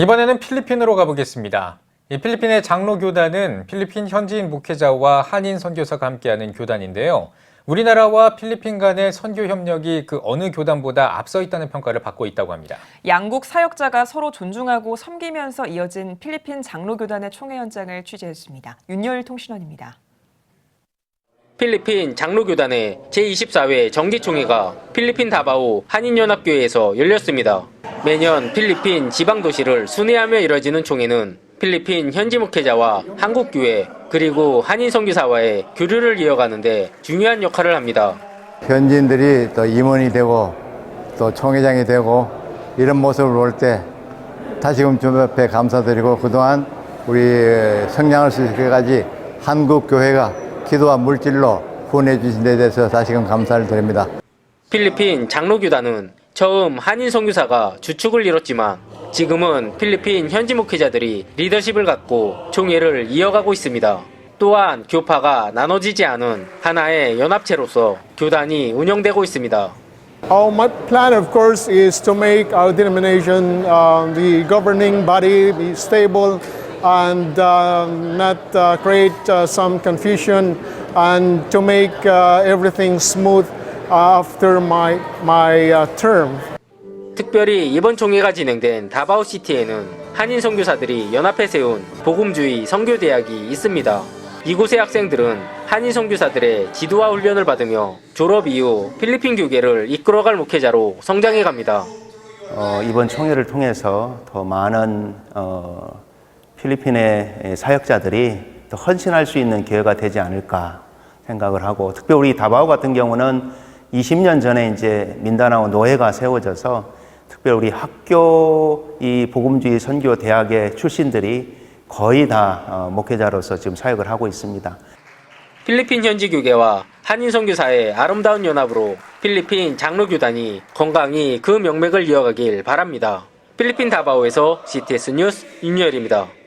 이번에는 필리핀으로 가보겠습니다. 이 필리핀의 장로교단은 필리핀 현지인 목회자와 한인 선교사가 함께하는 교단인데요. 우리나라와 필리핀 간의 선교 협력이 그 어느 교단보다 앞서 있다는 평가를 받고 있다고 합니다. 양국 사역자가 서로 존중하고 섬기면서 이어진 필리핀 장로교단의 총회 현장을 취재했습니다. 윤여일 통신원입니다. 필리핀 장로교단의 제24회 정기총회가 필리핀 다바오 한인연합교회에서 열렸습니다. 매년 필리핀 지방 도시를 순회하며 이뤄지는 총회는 필리핀 현지 목회자와 한국 교회 그리고 한인 선교사와의 교류를 이어가는데 중요한 역할을 합니다. 현지인들이 또 임원이 되고 또 총회장이 되고 이런 모습을 볼 때 다시금 좀 옆에 감사드리고 그동안 우리 성장할 수 있게까지 한국 교회가 기도와 물질로 후원해 주신 데 대해서 다시금 감사를 드립니다. 필리핀 장로교단은 처음 한인 선교사가 주축을 이뤘지만 지금은 필리핀 현지 목회자들이 리더십을 갖고 총회를 이어가고 있습니다. 또한 교파가 나눠지지 않은 하나의 연합체로서 교단이 운영되고 있습니다. Our plan, of course, is to make our denomination, uh, the governing body, be stable and uh, not uh, create uh, some confusion, and to make uh, everything smooth after my my uh, term. 특별히 이번 총회가 진행된 다바오 시티에는 한인 선교사들이 연합해 세운 복음주의 선교 대학이 있습니다. 이곳의 학생들은 한인 선교사들의 지도와 훈련을 받으며 졸업 이후 필리핀 교계를 이끌어갈 목회자로 성장해 갑니다. 어, 이번 총회를 통해서 더 많은 어, 필리핀의 사역자들이 더 헌신할 수 있는 기회가 되지 않을까 생각을 하고 특별히 우리 다바오 같은 경우는 20년 전에 이제 민다나오 노회가 세워져서 특별 우리 학교 이 복음주의 선교 대학의 출신들이 거의 다 어, 목회자로서 지금 사역을 하고 있습니다. 필리핀 현지 교계와 한인 선교사의 아름다운 연합으로 필리핀 장로 교단이 건강히 그 명맥을 이어가길 바랍니다. 필리핀 다바오에서 CTS 뉴스 윤열입니다.